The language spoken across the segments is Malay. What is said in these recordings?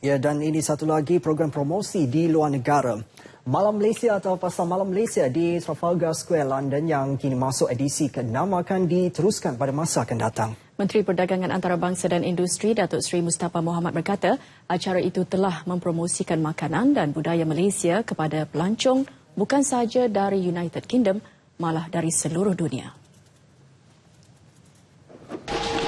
Ya, dan ini satu lagi program promosi di luar negara. Malam Malaysia atau Pasar Malam Malaysia di Trafalgar Square, London yang kini masuk edisi ke-6 akan diteruskan pada masa akan datang. Menteri Perdagangan Antarabangsa dan Industri Datuk Seri Mustafa Muhammad berkata, acara itu telah mempromosikan makanan dan budaya Malaysia kepada pelancong bukan sahaja dari United Kingdom, malah dari seluruh dunia.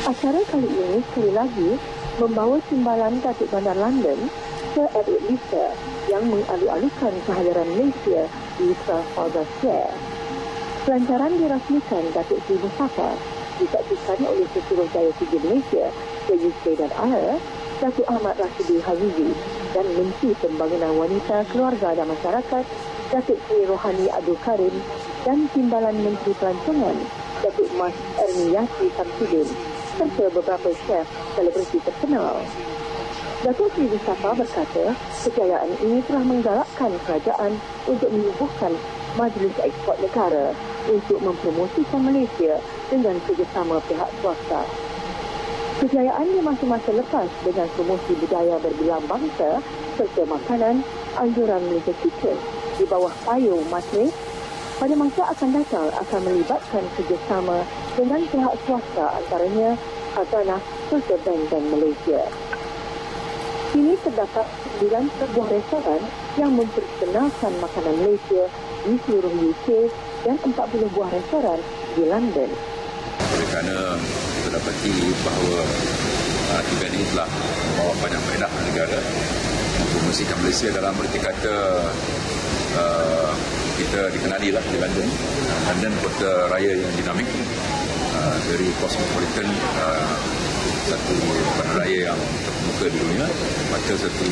Acara kali ini sekali lagi membawa timbalan Datuk Bandar London Sir Edward Lisa yang mengalu-alukan kehadiran Malaysia di Trafalgar Square. Pelancaran dirasmikan Datuk Seri Mustafa disaksikan oleh Sesuruh Jaya Tinggi Malaysia ke UK dan IR, Datuk Ahmad Rashidi Hazizi dan Menteri Pembangunan Wanita, Keluarga dan Masyarakat, Datuk Seri Rohani Abdul Karim dan Timbalan Menteri Pelancongan, Datuk Mas Erni Yasri Samsudin serta beberapa chef selebriti terkenal. Datuk Seri Mustafa berkata, kejayaan ini telah menggalakkan kerajaan untuk menyubuhkan Majlis Ekspor Negara untuk mempromosikan Malaysia dengan kerjasama pihak swasta. Kejayaan di masa-masa lepas dengan promosi budaya berbilang bangsa serta makanan anjuran Malaysia Kitchen di bawah payung Majlis pada masa akan datang akan melibatkan kerjasama dengan pihak swasta antaranya Khazanah serta Bank Malaysia. Kini terdapat 9 sebuah restoran yang memperkenalkan makanan Malaysia di seluruh UK dan 40 buah restoran di London. Oleh kerana kita dapati bahawa uh, event ini telah membawa banyak faedah negara mempromosikan Malaysia dalam berarti kata uh, kita dikenali lah di London London kota raya yang dinamik uh, dari cosmopolitan uh, satu bandaraya yang terkemuka di dunia maka satu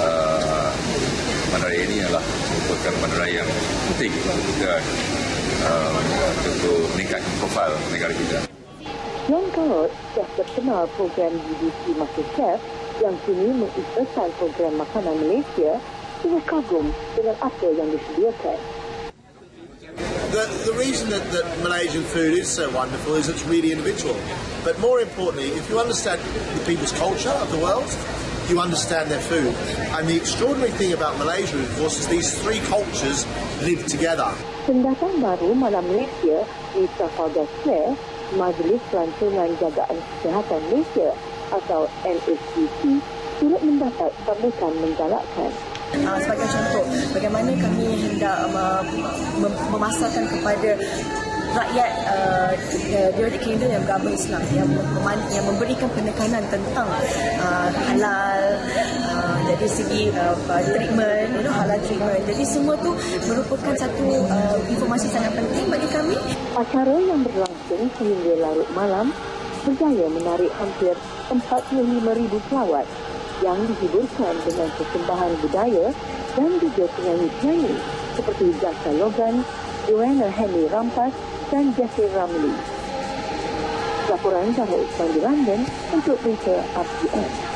uh, bandaraya ini adalah merupakan bandaraya yang penting untuk kita uh, untuk meningkatkan profil negara kita. John Carrot, chef terkenal program BBC MasterChef yang kini mengikhlaskan program makanan Malaysia, juga kagum dengan apa yang disediakan. The, the reason that, that Malaysian food is so wonderful is it's really individual. But more importantly, if you understand the people's culture of the world, you understand their food. And the extraordinary thing about Malaysia, of course, is these three cultures live together. Pendatang baru Malam Malaysia di Trafalgar Square, Majlis Jagaan Malaysia atau turut mendapat sambutan menggalakkan. Uh, sebagai contoh, bagaimana kami hendak uh, mem- memasarkan kepada rakyat uh, United Kingdom yang beragama Islam yang, mem- yang memberikan penekanan tentang uh, halal uh, dari segi uh, treatment, you know, halal treatment. Jadi semua tu merupakan satu uh, informasi sangat penting bagi kami. Acara yang berlangsung sehingga larut malam berjaya menarik hampir 45,000 pelawat yang dihiburkan dengan persembahan budaya dan juga penyanyi-penyanyi seperti Jasa Logan, Joanna Henry Rampas dan Jeffrey Ramley. Laporan Zahra Usman di London untuk berita RTM.